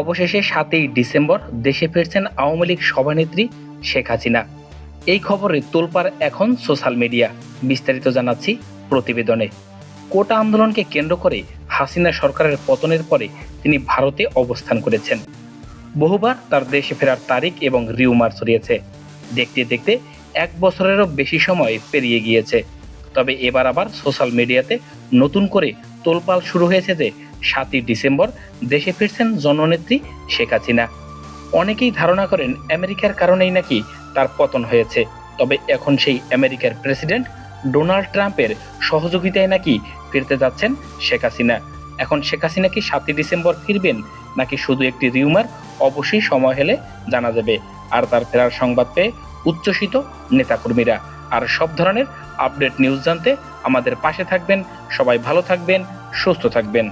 অবশেষে সাতই ডিসেম্বর দেশে ফিরছেন আওয়ামী লীগ সভানেত্রী শেখ হাসিনা। এই খবরে তোলপাড় এখন সোশ্যাল মিডিয়া, বিস্তারিত জানাচ্ছি প্রতিবেদনে। কোটা আন্দোলনকে কেন্দ্র করে হাসিনা সরকারের পতনের পরে তিনি ভারতে অবস্থান করেছেন। বহুবার তার দেশে ফেরার তারিখ এবং রিউমার ছড়িয়েছে দেখতে দেখতে এক বছরেরও বেশি সময় পেরিয়ে গিয়েছে। তবে এবার আবার সোশ্যাল মিডিয়াতে নতুন করে তোলপাল শুরু হয়েছে যে সাতই ডিসেম্বর দেশে ফিরছেন জননেত্রী শেখ হাসিনা। অনেকেই ধারণা করেন আমেরিকার কারণেই নাকি তার পতন হয়েছে। তবে এখন সেই আমেরিকার প্রেসিডেন্ট ডোনাল্ড ট্রাম্পের সহযোগিতায় নাকি ফিরতে যাচ্ছেন শেখ হাসিনা। এখন শেখ হাসিনা কি সাতই ডিসেম্বর ফিরবেন নাকি শুধু একটি রিউমার? অবশ্যই সময় হলে জানা যাবে। আর তার ফেরার সংবাদ পেয়ে উচ্ছ্বসিত নেতাকর্মীরা। আর সব ধরনের আপডেট নিউজ জানতে আমাদের পাশে থাকবেন। সবাই ভালো থাকবেন, সুস্থ থাকবেন।